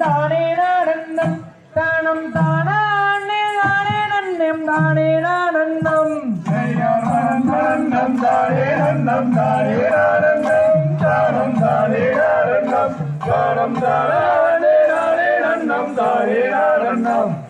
தானே நானந்தம். தானம் தானே தானே நன்னம் தானே நானந்தம். நன்னம் தானே நன்னம் தானே நானந்தம். தானம் தானே நானந்தம் தானம் தானே நானே நன்னம் தானே நானந்தம்.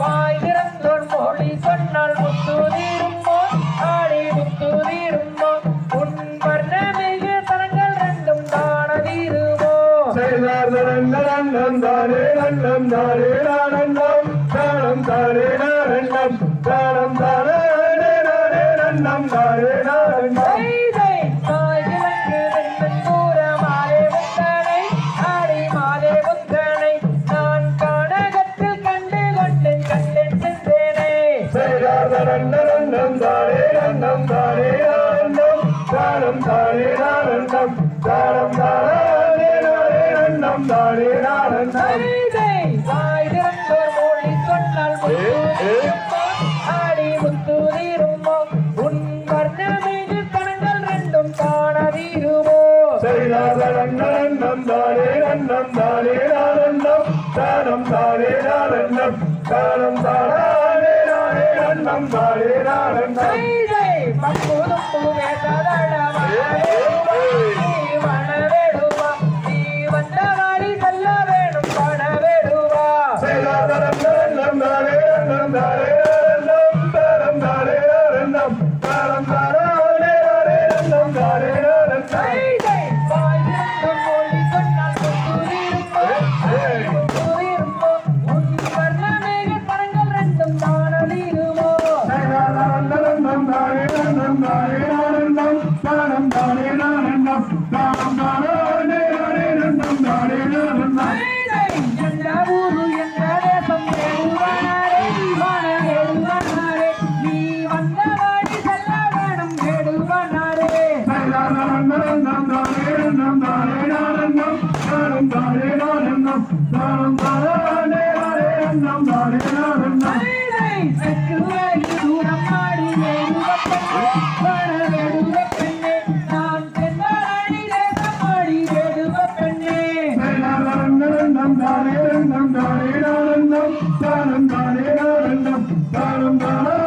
வாய் திறந்தோர் மொழி சொன்னால் முத்து தீருமோ ஆடி முத்து தீருமோ உன் வர்ணமிகு தரங்கள் ரெண்டும் தான தீருமோ தானே தானே தானே தானம் தானே. ஆனந்தம் தாரே ஆனந்தம் தாரம் தாரே ஆனந்தம் தாரம் தாரே ஆனந்தம் தாரே ஆனந்தம். தானம் தாரே தானம் தானம் தாரே தாரே அண்ணம் தாரே தானம் ಶರಣ தாரம் தாரம் தாரம் தாரம் தாரம் தாரம் Thank you.